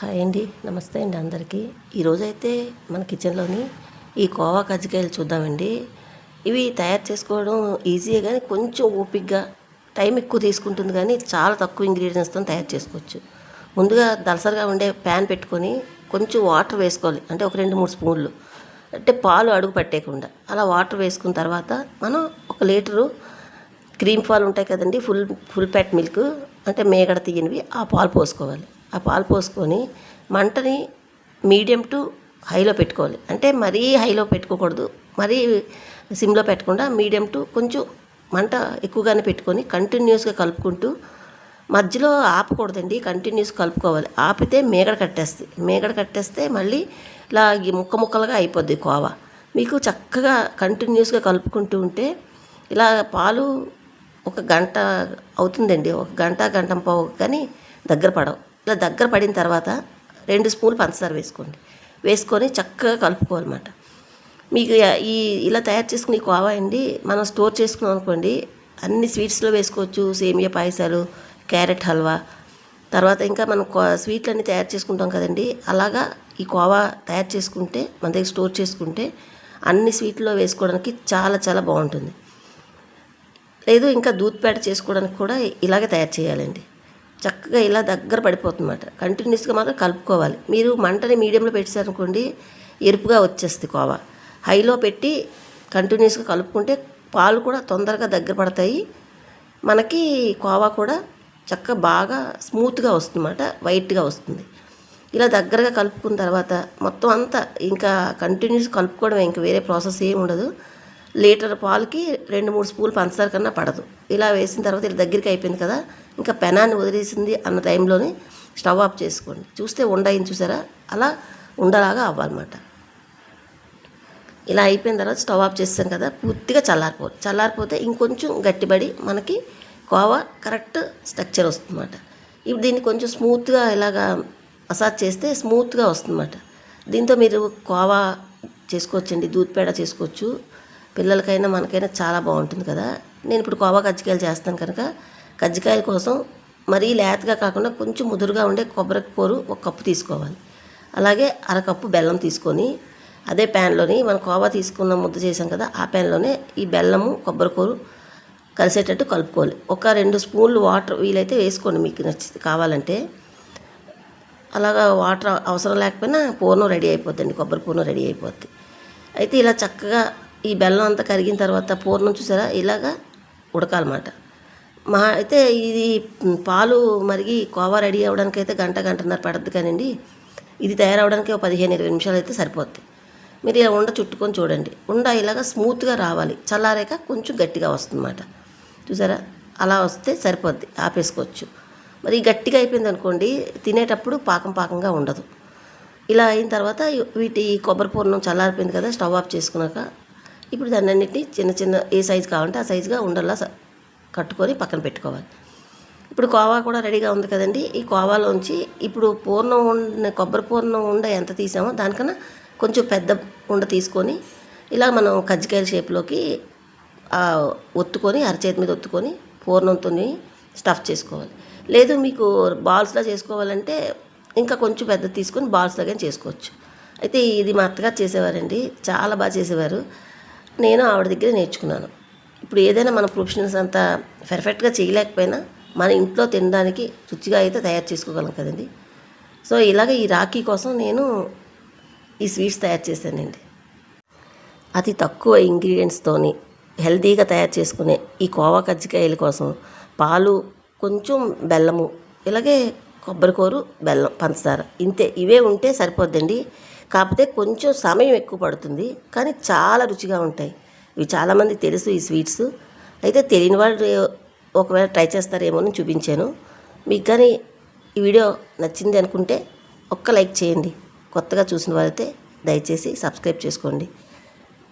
Hi అండి. నమస్తే అండి అందరికీ. ఈరోజైతే మన కిచెన్లోని ఈ కోవా కజ్జికాయలు చూద్దామండి. ఇవి తయారు చేసుకోవడం ఈజీయే కానీ కొంచెం ఓపిక్గా టైం ఎక్కువ తీసుకుంటుంది కానీ చాలా తక్కువ ఇంగ్రీడియంట్స్తో తయారు చేసుకోవచ్చు. ముందుగా దలసరిగా ఉండే ప్యాన్ పెట్టుకొని కొంచెం వాటర్ వేసుకోవాలి. అంటే ఒక రెండు మూడు స్పూన్లు. అంటే పాలు అడుగు పట్టేయకుండా. అలా వాటర్ వేసుకున్న తర్వాత మనం ఒక లీటరు క్రీమ్ పాలు ఉంటాయి కదండి ఫుల్ ఫుల్ ప్యాట్ మిల్క్ అంటే మేగడ తీయనివి ఆ పాలు పోసుకోవాలి. ఆ పాలు పోసుకొని మంటని మీడియం టు హైలో పెట్టుకోవాలి. అంటే మరీ హైలో పెట్టుకోకూడదు. మరీ సిమ్లో పెట్టకుండా మీడియం టు కొంచెం మంట ఎక్కువగానే పెట్టుకొని కంటిన్యూస్గా కలుపుకుంటూ మధ్యలో ఆపకూడదండి. కంటిన్యూస్ కలుపుకోవాలి. ఆపితే మేగడ కట్టేస్తుంది మేగడ కట్టేస్తే మళ్ళీ ఇలా ఈ ముక్క ముక్కలుగా అయిపోద్ది కోవా. మీకు చక్కగా కంటిన్యూస్గా కలుపుకుంటూ ఉంటే ఇలా పాలు ఒక గంట అవుతుందండి. ఒక గంట గంట పావు కానీ దగ్గర పడవు. ఇలా దగ్గర పడిన తర్వాత రెండు స్పూన్లు పంచదార వేసుకోండి. వేసుకొని చక్కగా కలుపుకోవాలన్నమాట. మీకు ఈ ఇలా తయారు చేసుకుని కోవా అండి మనం స్టోర్ చేసుకున్నాం అనుకోండి అన్ని స్వీట్స్లో వేసుకోవచ్చు. సేమియా పాయసాలు క్యారెట్ హల్వా. తర్వాత ఇంకా మనం స్వీట్లు అన్నీ తయారు చేసుకుంటాం కదండి అలాగా ఈ కోవా తయారు చేసుకుంటే మన దగ్గర స్టోర్ చేసుకుంటే అన్ని స్వీట్లో వేసుకోవడానికి చాలా చాలా బాగుంటుంది. లేదు ఇంకా దూద్పేట చేసుకోవడానికి కూడా ఇలాగే తయారు చేయాలండి. చక్కగా ఇలా దగ్గర పడిపోతుందన్నమాట. కంటిన్యూస్గా మాత్రం కలుపుకోవాలి. మీరు మంటని మీడియంలో పెట్టారనుకోండి ఎరుపుగా వచ్చేస్తుంది కోవా. హైలో పెట్టి కంటిన్యూస్గా కలుపుకుంటే పాలు కూడా తొందరగా దగ్గర పడతాయి. మనకి కోవా కూడా చక్కగా బాగా స్మూత్గా వస్తుందన్నమాట వైట్గా వస్తుంది. ఇలా దగ్గరగా కలుపుకున్న తర్వాత మొత్తం అంతా ఇంకా కంటిన్యూస్ కలుపుకోవడం ఇంకా వేరే ప్రాసెస్ ఏమి ఉండదు. లీటర్ పాలకి రెండు మూడు స్పూన్లు పంచదార కన్నా పడదు. ఇలా వేసిన తర్వాత ఇలా దగ్గరికి అయిపోయింది కదా ఇంకా పెనాన్ని వదిలేసింది అన్న టైంలోనే స్టవ్ ఆఫ్ చేసుకోండి. చూస్తే ఉండయింది చూసారా? అలా ఉండలాగా అవ్వాలన్నమాట. ఇలా అయిపోయిన తర్వాత స్టవ్ ఆఫ్ చేస్తాం కదా పూర్తిగా చల్లారిపో చల్లారిపోతే ఇంకొంచెం గట్టిపడి మనకి కోవా కరెక్ట్ స్ట్రక్చర్ వస్తుందన్నమాట. ఇప్పుడు దీన్ని కొంచెం స్మూత్గా ఇలాగా మసాజ్ చేస్తే స్మూత్గా వస్తుందన్నమాట. దీంతో మీరు కోవా చేసుకోవచ్చండి దూద్ పేడ చేసుకోవచ్చు. పిల్లలకైనా మనకైనా చాలా బాగుంటుంది కదా. నేను ఇప్పుడు కోవా కజ్జికాయలు చేస్తాను కనుక కజ్జికాయల కోసం మరీ లేతగా కాకుండా కొంచెం ముదురుగా ఉండే కొబ్బరి కూరు ఒక కప్పు తీసుకోవాలి. అలాగే అరకప్పు బెల్లం తీసుకొని అదే ప్యాన్లోని మనం కోవా తీసుకున్న ముద్ద చేసాం కదా ఆ ప్యాన్లోనే ఈ బెల్లము కొబ్బరి కూరు కలిసేటట్టు కలుపుకోవాలి. ఒక రెండు స్పూన్లు వాటర్ వీలైతే వేసుకోండి మీకు నచ్చి కావాలంటే. అలాగా వాటర్ అవసరం లేకపోయినా పూర్ణం రెడీ అయిపోద్దండి కొబ్బరి పూర్ణం రెడీ అయిపోద్ది. అయితే ఇలా చక్కగా ఈ బెల్లం అంతా కరిగిన తర్వాత పూర్ణం చూసారా? ఇలాగా ఉడకాలన్నమాట. మా అయితే ఇది పాలు మరిగి కోవా రెడీ అవ్వడానికి అయితే గంట గంటన్నర పడద్దు కానివ్వండి ఇది తయారవడానికి ఒక పదిహేను ఇరవై నిమిషాలు అయితే సరిపోద్ది. మీరు ఇలా ఉండ చుట్టుకొని చూడండి. ఉండ ఇలాగా స్మూత్గా రావాలి. చల్లారాక కొంచెం గట్టిగా వస్తుందన్నమాట. చూసారా? అలా వస్తే సరిపోద్ది. ఆపేసుకోవచ్చు. మరి గట్టిగా అయిపోయింది అనుకోండి తినేటప్పుడు పాకం పాకంగా ఉండదు. ఇలా అయిన తర్వాత వీటి కొబ్బరి పూర్ణం చల్లారిపోయింది కదా స్టవ్ ఆఫ్ చేసుకున్నాక ఇప్పుడు దాన్ని అన్నిటిని చిన్న చిన్న ఏ సైజు కావాలంటే ఆ సైజుగా ఉండల్లా కట్టుకొని పక్కన పెట్టుకోవాలి. ఇప్పుడు కోవా కూడా రెడీగా ఉంది కదండి. ఈ కోవాలోంచి ఇప్పుడు పూర్ణం ఉండ కొబ్బరి పూర్ణం ఉండ ఎంత తీసామో దానికన్నా కొంచెం పెద్ద ఉండ తీసుకొని ఇలా మనం కజ్జికాయల షేప్లోకి ఒత్తుకొని అరచేతి మీద ఒత్తుకొని పూర్ణంతో స్టఫ్ చేసుకోవాలి. లేదు మీకు బాల్స్లా చేసుకోవాలంటే ఇంకా కొంచెం పెద్ద తీసుకొని బాల్స్లాగా చేసుకోవచ్చు. అయితే ఇది మా అత్తగారు చేసేవారండి. చాలా బాగా చేసేవారు. నేను ఆవిడ దగ్గర నేర్చుకున్నాను. ఇప్పుడు ఏదైనా మన ప్రొఫెషనల్స్ అంత పర్ఫెక్ట్గా చేయలేకపోయినా మన ఇంట్లో తినడానికి రుచిగా అయితే తయారు చేసుకోగలం కదండి. సో ఇలాగ ఈ రాఖీ కోసం నేను ఈ స్వీట్స్ తయారు చేశానండి. అతి తక్కువ ఇంగ్రీడియంట్స్తోని హెల్తీగా తయారు చేసుకునే ఈ కోవా కజ్జికాయల కోసం పాలు కొంచెం బెల్లము ఇలాగే కొబ్బరికూరు బెల్లం పంచదార ఇంతే. ఇవే ఉంటే సరిపోద్దండి. కాకపోతే కొంచెం సమయం ఎక్కువ పడుతుంది కానీ చాలా రుచిగా ఉంటాయి. ఇవి చాలామంది తెలుసు ఈ స్వీట్స్. అయితే తెలియని వాళ్ళు ఒకవేళ ట్రై చేస్తారేమో అని చూపించాను. మీకు కానీ ఈ వీడియో నచ్చింది అనుకుంటే ఒక్క లైక్ చేయండి. కొత్తగా చూసిన వారైతే దయచేసి సబ్స్క్రైబ్ చేసుకోండి.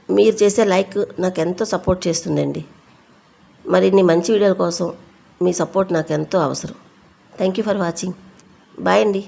మీరు చేసే లైక్ నాకు ఎంతో సపోర్ట్ చేస్తుందండి. మరిన్ని మంచి వీడియోల కోసం మీ సపోర్ట్ నాకు ఎంతో అవసరం. Thank you for watching. Bye అండి.